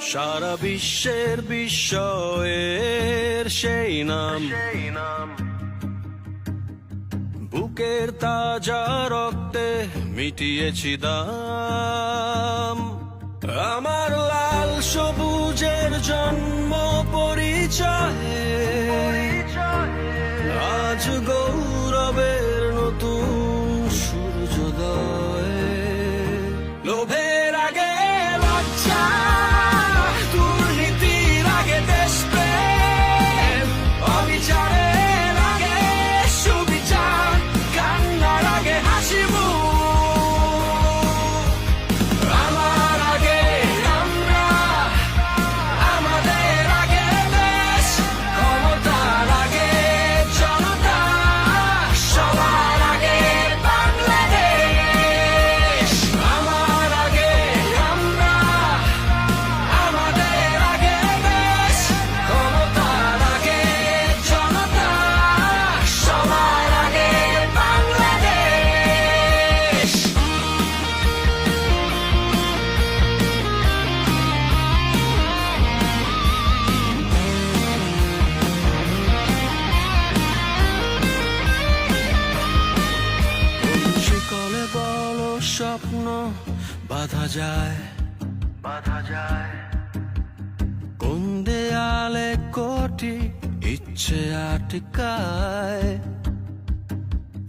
সারা বিশ্বের বিস্ময়ের সেই নাম। বুকের তাজা রক্তে মিটিয়েছি দাম। বাধা যায় বাধা যায়। কোন দেয়ালে কোটি ইচ্ছে আটকায়।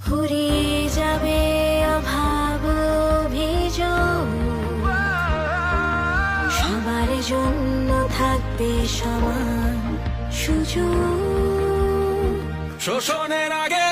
ফুরিয়ে যাবে অভাব অভিযোগ। সবার জন্য থাকবে সমান সুযোগ। শোষণের আগে